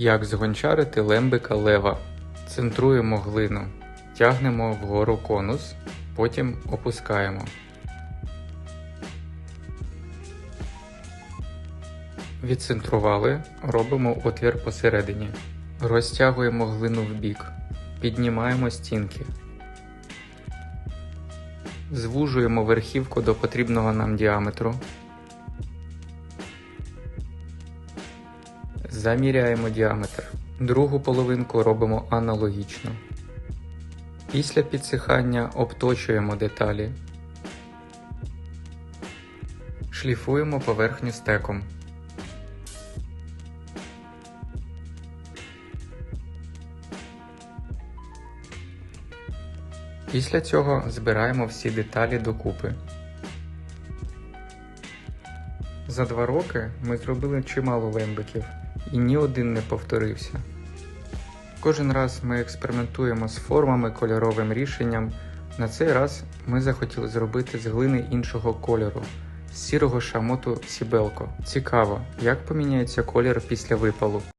Як згончарити лембика лева. Центруємо глину, тягнемо вгору конус, потім опускаємо. Відцентрували, робимо отвір посередині. Розтягуємо глину вбік, піднімаємо стінки. Звужуємо верхівку до потрібного нам діаметру. Заміряємо діаметр. Другу половинку робимо аналогічно. Після підсихання обточуємо деталі. Шліфуємо поверхню стеком. Після цього збираємо всі деталі докупи. За два роки ми зробили чимало лембиків, і ні один не повторився. Кожен раз ми експериментуємо з формами, кольоровим рішенням. На цей раз ми захотіли зробити з глини іншого кольору з сірого шамоту Сібелко. Цікаво, як поміняється колір після випалу.